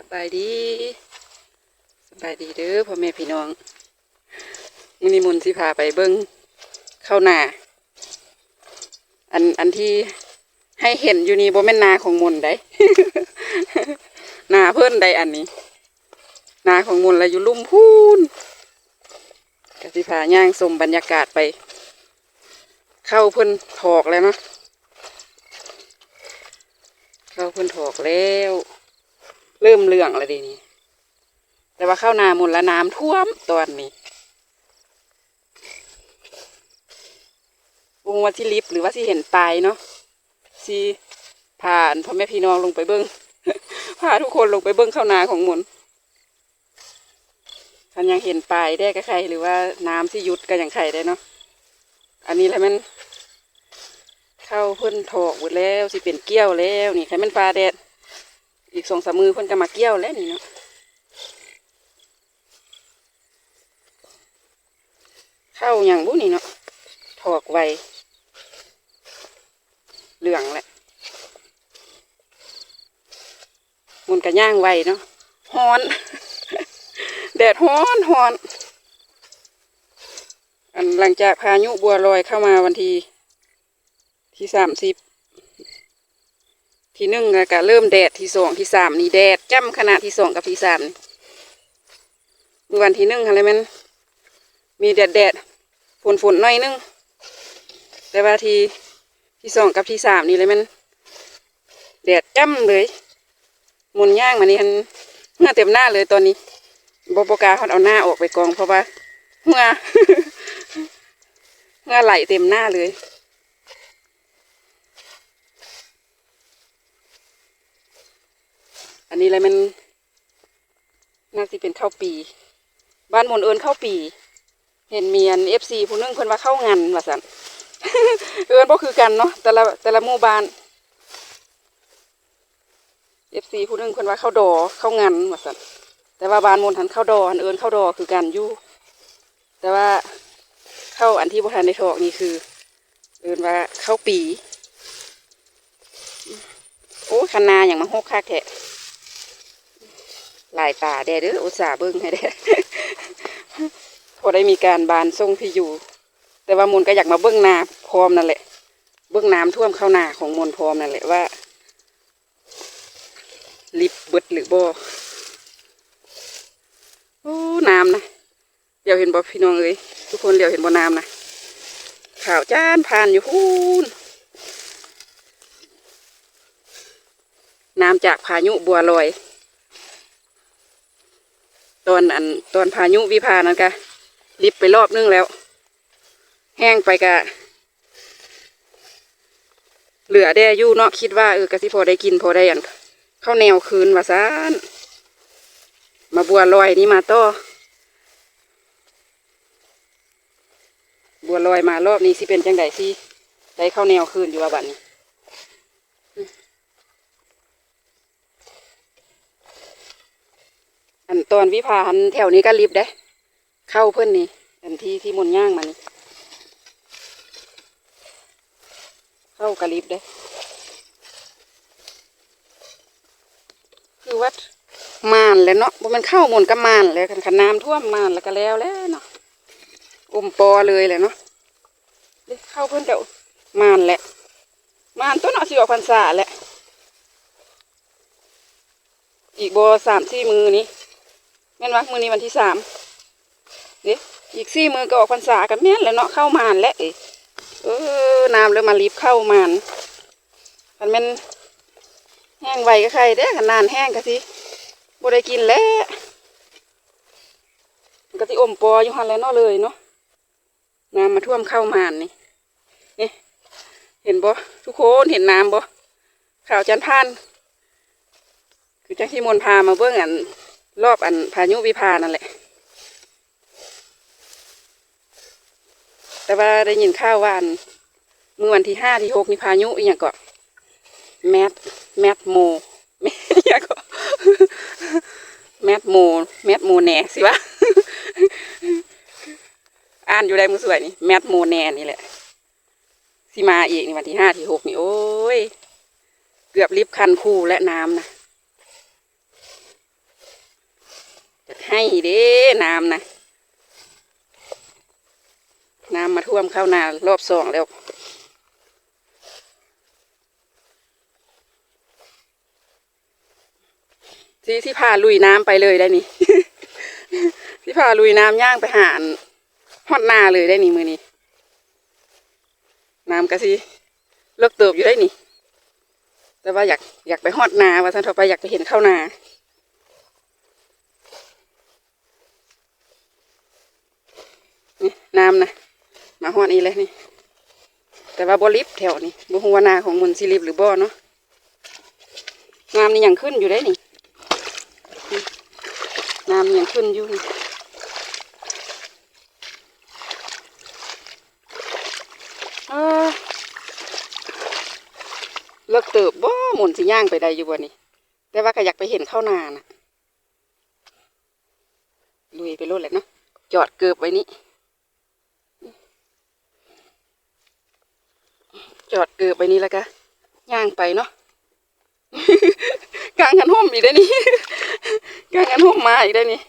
สบายดีสบายดีเด้อพ่อแม่พี่น้องมินิมุนสิพาไปเบิ้งเข้าวนาอันอันที่ให้เห็นอยู่นี่บ่แม่นนาของมุนได้นาเพิ่นใดอันนี้ นาของมุนละอยู่ลุ่มพูนกสิพาย่างชมบรรยากาศไป เข้าเพิ่นถอกแล้วเนาะเข้าเพิ่นถอกแล้ว เริ่มเรื่องแล้วดีนี่แต่ว่าเข้านามุนละน้ำท่วมตอนนี้วงว่าที่ลิฟต์หรือว่าที่เห็นปลายเนาะที่ผ่านพ่อแม่พี่น้องลงไปเบิ้งพาทุกคนลงไปเบิ้งเข้านาของมุนคันยังเห็นปลายได้ก็ใครหรือว่าน้ำที่ยุดก็ยังใครได้เนาะ อันนี้แหละมันเข้าเพิ่นถอกหมดแล้วสิเป็นเกี้ยวแล้วนี่ใครมันปลาแดด อีกสองสามมือเพิ่นจะมาเกี่ยวแล้วนี่เนาะเข้าอย่างบุนี่เนาะถอกไวเหลืองแหละมันกระย่างไวเนาะฮ้อน แดดฮ้อนฮ้อนอันหลังจากพายุบัวลอยเข้ามาวันที่ที่สามสิบ ที่หนึ่งก็เริ่มแดดที่สองที่สามนี่แดดจ้ำขนาดที่สองกับที่สามเมื่อวันที่หนึ่งอะไรมันมีแดดแดดฝนฝนหน่อยนึงแต่ว่าทีที่สองกับที่สามนี่เลยมันแดดจ้ำเลยมุนย่างมานี่มันเหงื่อเต็มหน้าเลยตอนนี้บปกาเขาเอาหน้าออกไปกองเพราะว่าเหงื่อเหงื่อไหลเต็มหน้าเลย อันนี้อะไรมันน่าจะเป็นข้าวปี บ้านมนเอิญข้าวปี เห็นเมียนเอฟซีผู้หนึงเพิ่นว่าเข้างานว่าสันเอิญก็คือกันเนาะแต่ละแต่ละหมู่บ้านเอฟซีผู้หนึงเพิ่นว่าเข้าดอเข้างานว่าสันแต่ว่าบ้านมนหันเข้าดอหันเอิญเข้าดอคือกันอยู่แต่ว่าเข้าอันที่บ่ทันได้ทอกนี่คือ เอิญว่าเข้าปีโอ้คันนาอย่างมาหกคักแท้ห ลายป่าแดเด้ออุตส่าห์เบิ้งให้แด้พอได้มีการบานทรงที่อยู่ แต่ว่ามูลก็อยากมาเบิ้งนาพร้อมนั่นแหละ เบิ้งน้ำท่วมเข้านาของมูลพร้อมนั่นแหละว่าลิบเบิดหรือบ่โอ้น้ำนะเดี๋ยวเห็นบ่พี่น้องเอ้ยทุกคนเดี๋ยวเห็นบ่น้ำนะข่าวจ้านผ่านอยู่พูนน้ำจากพายุบัวลอย ตอนอันตอนพายุวิพานั่นกะลิบไปรอบนึงแล้ว แห้งไปกะ เหลือได้ยู่เนาะคิดว่าเออกะสิพอได้กินพอได้อันข้าวแนวคืนว่าซานมาบัวลอยนี่มาต่อบัวลอยมารอบนี้สิเป็นจังไดสิได้ข้าวแนวคืนอยู่ว่าบัดนี้ อัน ตอนวิพาหันแถวนี้ก็ลิฟต์เด้เข้าเพื่อนนี่อันที่ที่มนย่างมานี่เข้ากะลิฟต์เด้คือวัดมานแล้วเนาะบ่แมันเข้ามนก็มานเลยกันน้ำท่วมมานแล้วก็แล้วแล้วเนาะอมปอเลยแหละเนาะเด้เข้าเพื่อนเดี๋ยวมานแหละ มานต้นเอาสิออกพรรษาแหละ อีกโบสามสี่มือนี้ แม่นวะมือนี้วันที่สามเดี๋ยอีกสี่มือก็ออกพรรษากันแม่นแล้วเนาะเข้ามานแล้วเออน้ำเริ่มมารีบเข้ามานมันเป็นแห้งไวก็ใครเด้ขนานแห้งก็สิบ่ได้กินแล้วก็สิอมปออยู่หันแล้วเนาะเลยเนาะน้ำมาท่วมเข้ามานนี่นี่เห็นบ่ทุกคนเห็นน้ำบ่ข่าวจันทานคือจังที่มนพามาเบิ่งอัน รอบอันพายุวิพานั่นแหละ แต่ว่าได้ยินข่าววันเมื่อวันที่ห้าที่หกนี่พายุอีกอย่างก็แมทแมทโมแมทอย่างก็แมทโมแมทโมแน่สิวะอ่านอยู่ได้มือสวยนี่แมทโมแน่นี่แหละสิมาอีกในวันที่ห้าที่หกนี่โอ้ย เกือบลิฟต์คันคู่และน้ำนะ ให้เด้น้ำนะน้ำมาท่วมเข้านารอบสองแล้วที่ที่พาลุยน้ำไปเลยได้นี่ ที่พาลุยน้ำย่างไปหานฮอดนาเลยได้นี่มือนี้น้ำกะสิเลิกเติบอยู่ได้นี่ แต่ว่าอยากอยากไปฮอดนาว่าท่านต่อไปอยากไปเห็นเข้าวนา น้ำนะมาฮอดนี้เลยนี่ แต่ว่าบลิฟแถวนี้บุหัวนาของมุนซิลิฟหรือบ่เนาะน้ำนี่ยังขึ้นอยู่ได้นี่น้ำยังขึ้นอยู่นี่เลิกเติบบ่หมุนสิย่างไปได้อยู่บ่นี่แต่ว่าก็อยากไปเห็นข้าวนานะลุยไปรุ่นแหละเนาะจอดเกือบไว้นี่ จอดเกือบไว้นี่แล้วก็ย่างไปเนาะกลางกันห่มอีกได้นี่กลางกันห่มมาอีกได้นี่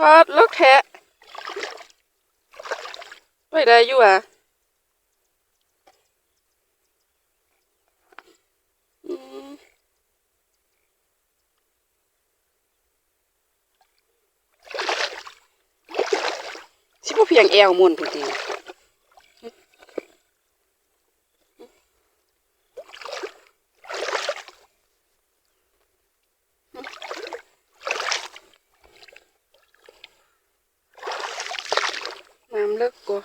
วาดลิกแทะไปได้อยู่อะอืมสิบ่เพียงแอวมุนจริง ๆน้ำเลิกกว่า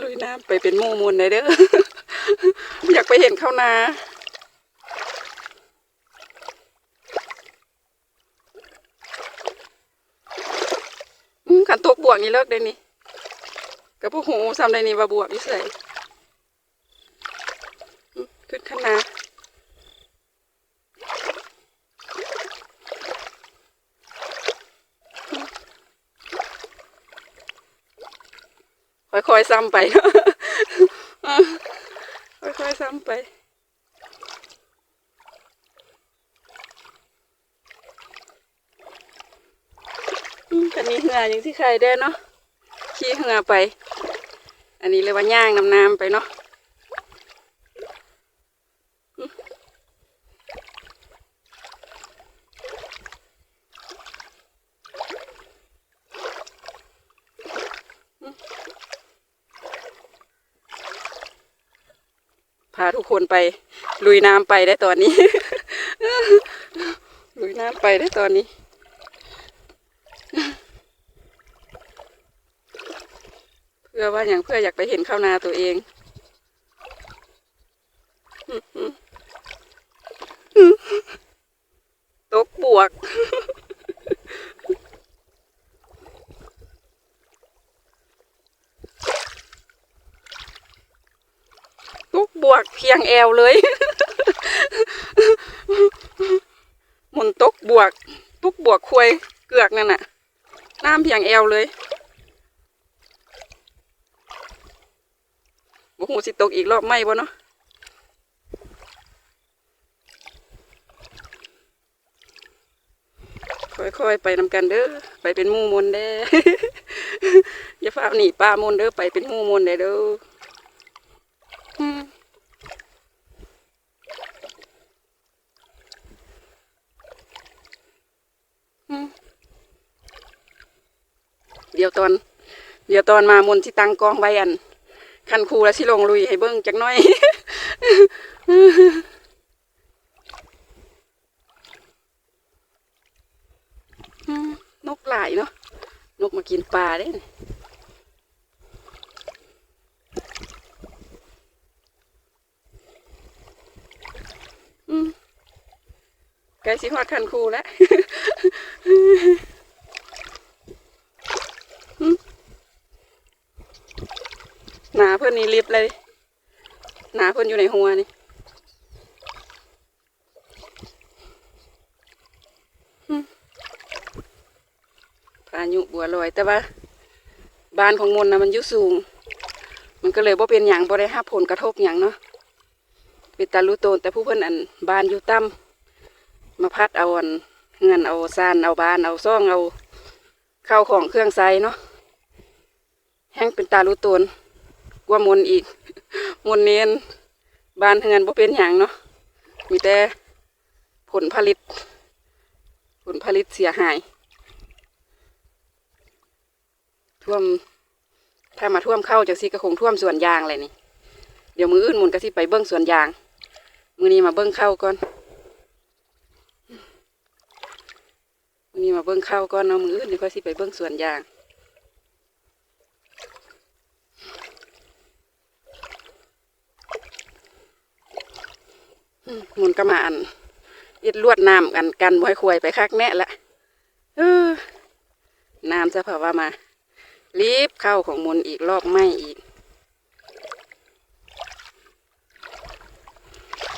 ลุยน้ำไปเป็นหมู่มุนเลยเด้ออยากไปเห็นเขานา ขันตกบวกนี่เลิกได้นี่กับพวกหูซ้ำได้นี่ว่าบวกนี่ใส่ขึ้นขนาค่อยๆซ้ำไป ค่อยๆซ้ำไป อันนี้เหืออย่างที่ใครได้เนาะขี่เหือไป อันนี้เรียว่าย่างน้ำน้ำไปเนาะพาทุกคนไปลุยน้ำไปได้ตอนนี้ ลุยน้ำไปได้ตอนนี้ พื่อว่าอย่างเพื่ออยากไปเห็นข้าวนาตัวเองตกบวก ตกบวกเพียงแอวเลยมุนตกบวก ตุกบวกควยเกือกนั่นน่ะ น้ำเพียงแอวเลย บ่หูสิตกอีกรอบไหมบ่เนาะค่อยๆไปนำกันเด้อไปเป็นมู่มนเด้อย่าฟ้าหนีป้ามนเด้อไปเป็นมู่มนเด้อเด้ออืมอืมเดี๋ยวตอน เดี๋ยวตอนมามนที่ตังกองไว้อัน คันครูแล้วสิลงลุยให้เบิ้งจักน่อย นกหลายเนาะ นกมากินปลาได้นี่อืมใกล้สิฮอดคันครูแล้ว เพื่อนนี่ลิบเลย หนาเพื่อนอยู่ในหัวนี่พายุบัวลอย แต่ว่าบ้านของมนนะมันยุ่สูง มันก็เลยว่าเป็นอย่างบริหารผลกระทบอย่างเนาะเป็นตาลูโตนแต่ผู้เพื่อนอันบ้านอยู่ต่ำมาพัดเอาอนเงินเอาซานเอาบ้านเอาซ่องเอาเข้าของเครื่องไซเนาะแห้งเป็นตาลูโตน กว่ามนอีกมนเนียนบ้านเงินบ่เป็นหยังเนาะมีแต่ผลผลิต ผลผลิตเสียหาย ท่วม ถ้ามาท่วมเข้าจากซีก็คงท่วมสวนยางเลยนี่ เดี๋ยวมืออื่นมุนก็สิไปเบิ้งสวนยาง มือนี้มาเบิ้งเข้าก่อน มือนี้มาเบิ้งเข้าก่อนเนาะมืออื่นเดี๋ยวก็สิไปเบิ้งสวนยาง อืมหมุน กระมาอันเอ็ดลวดน้ำกันกันบ่ให้ควยไปคักแน่ละเออน้ำจะเผาว่ามารีบเข้าของมนอีกรอบไม่อีก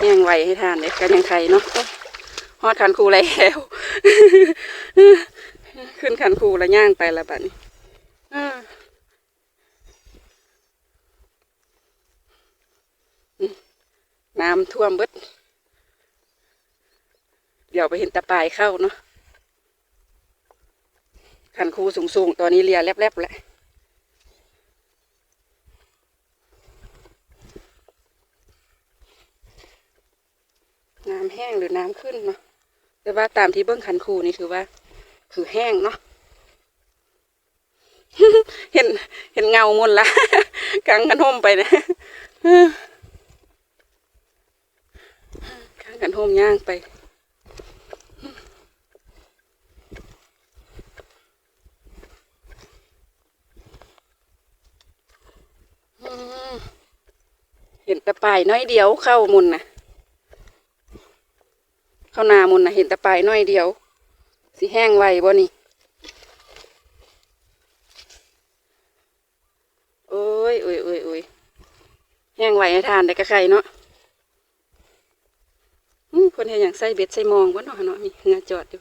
แย่งไวให้ทานเลยกันยังไข่เนาะฮอดคันคูแล้วขึ้นคันคูแล้วย่างไปแล้วบัดนี้น้ำท่วมเบิด เดี๋ยวไปเห็นตะปายเข้าเนาะคันคูสูงๆ ตอนนี้เลียแลบๆแหละน้ำแห้งหรือน้ำขึ้นเนาะแต่ว่าตามที่เบิ้องคันคูนี่ถือว่า คือแห้งเนาะเห็นเห็นเงามนละกลางกันห่มไปนะกลางกันห่มย่างไป เห็นต่ปายน้อยเดียวเข้ามุนนะเข้านามุนนะเห็นต่ปายน้อยเดียว สิแห้งไวบ่นี่โอ้ยโอ้ยโอ้ยโอ้ยแห้งไวให้ทานได้กระไข่เนาะคนเห็นอย่างใส่เบ็ดใส่มองวะเนาะเนาะมีเงาจอดอยู่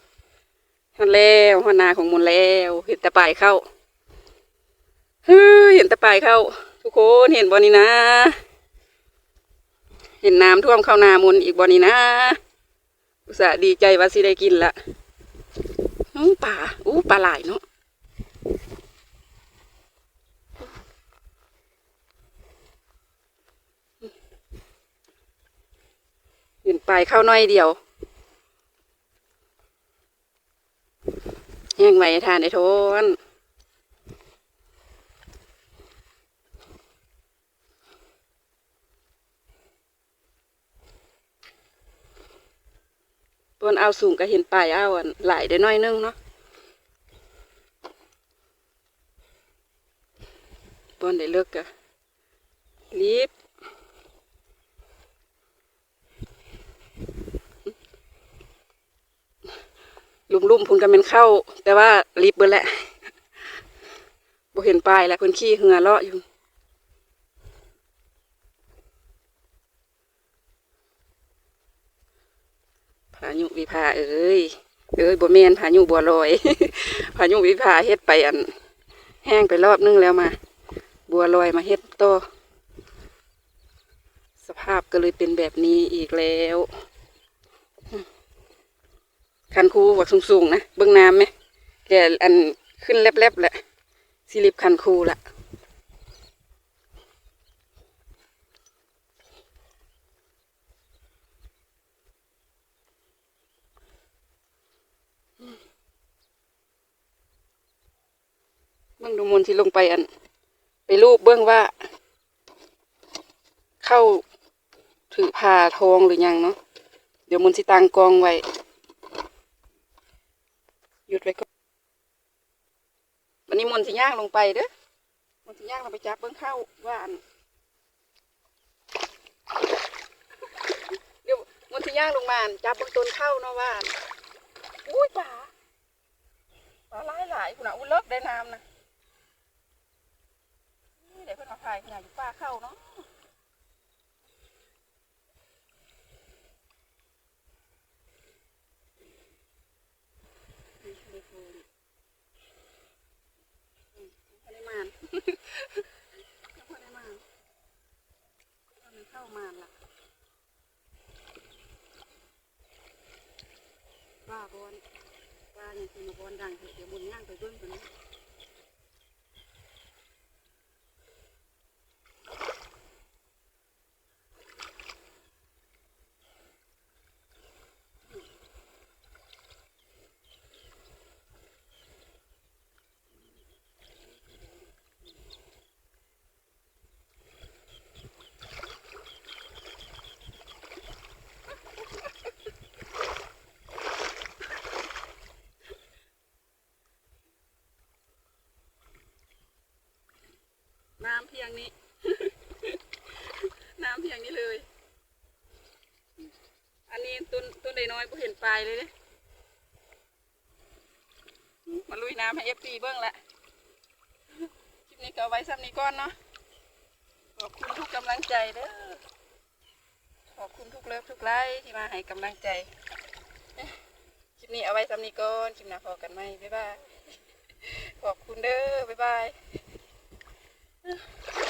หันแล้วหันนาของมุนแล้ว เห็นต่ปายเข้าเฮ้ยเห็นตะปายเข้า ทุกคนเห็นบอนี่นะ เห็นน้ำท่วมเข้านามุนอีกบอนี่นะ อุตส่าห์ดีใจว่าสิได้กินละอู้ป่าอู้ปลาหลายเนาะเห็นปลายเข้าน้อยเดียวแห้งไห้ทานได้ทน เอาสูงก็เห็นปลายเอาอันหลายได้น้อยนึงเนาะบอนได้เลิกกะรีบลุ่มๆพุ่นกันเป็นเข้า แต่ว่ารีบเบิดแหละบ่เห็นปลายแล้วเพิ่นขี้เหือเลาะอยู่ พายุวิภาเอ้ยเอ้ยบัวแมนพายุบัวลอย พายุวิภาเฮ็ดไปอัน แห้งไปรอบนึงแล้วมา บัวลอยมาเฮ็ดโตสภาพก็เลยเป็นแบบนี้อีกแล้วคันคูวักสูงๆนะเบื้องน้ำไหมแกอันขึ้นแลบๆแหละสิริบคันคูละ บื้องดูมนที่ลงไปอัน ไปรูปเบื้องว่า เข้าถือผ่าทองหรือยังเนาะเดี๋ยวมนสิตังกองไว้หยุดไว้ก่อนวันนี้มนสิย่างลงไปเด้อมนสิย่างลงไปจับเบื้องเข้าว่าอันเดี๋ยวมนสิย่างลงมาจับเบื้องต้นเข้าเนาะว่าอันอุ้ยป่าปลาหลายหลายคุณอะอุ้ยเลิกได้น้ำนะ เดี๋ยวเพิ่นเอาพายขนาดอยู่ป้าเข้าเนาะ น้ำเพียงนี้ น้ำเพียงนี้เลย อันนี้ต้นต้นใดน้อยบ่เห็นปลายเลยเด้มาลุยน้ำให้เอฟซีเบิ้งละคลิปนี้ก็ไว้ซ้ำนี้ก่อนเนาะขอบคุณทุกกำลังใจเด้อขอบคุณทุกเลิฟทุกไลค์ที่มาให้กำลังใจคลิปนี้เอาไว้ซ้ำนี้ก่อนคลิปหน้าพอกันไหมบ๊ายบายขอบคุณเด้อบ๊ายบาย Yeah.